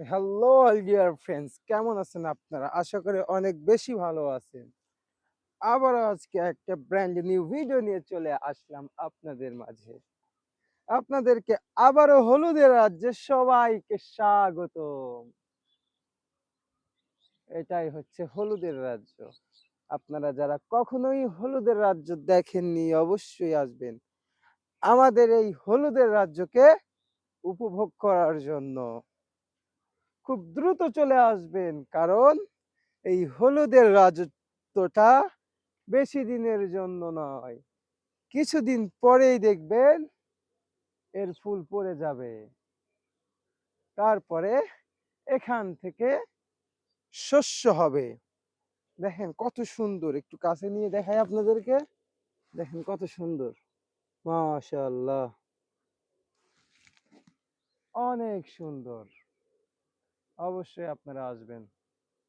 Hello dear friends কেমন আছেন আপনারা? আশা করি অনেক বেশি ভালো আছেন। আবার আজকে একটা ব্র্যান্ড নিউ ভিডিও নিয়ে চলে আসলাম আপনাদের মাঝে। আপনাদেরকে আবারও হলুদের রাজ্যে সবাইকে স্বাগত এটাই হচ্ছে হলুদের রাজ্য। আপনারা যারা কখনোই হলুদের রাজ্য দেখেননি, অবশ্যই আসবেন আমাদের এই হলুদের রাজ্যকে উপভোগ করার জন্য। খুব দ্রুত চলে আসবেন। কারণ এই হলুদের রাজত্বটা বেশি দিনের জন্য নয়। কিছুদিন পরেই দেখবেন এর ফুল পড়ে যাবে। তারপরে এখান থেকে শস্য হবে। দেখেন কত সুন্দর। একটু কাছে নিয়ে দেখাই আপনাদেরকে। দেখেন কত সুন্দর। মাশাআল্লাহ। অনেক সুন্দর। অবশ্যই আপনারা আসবেন।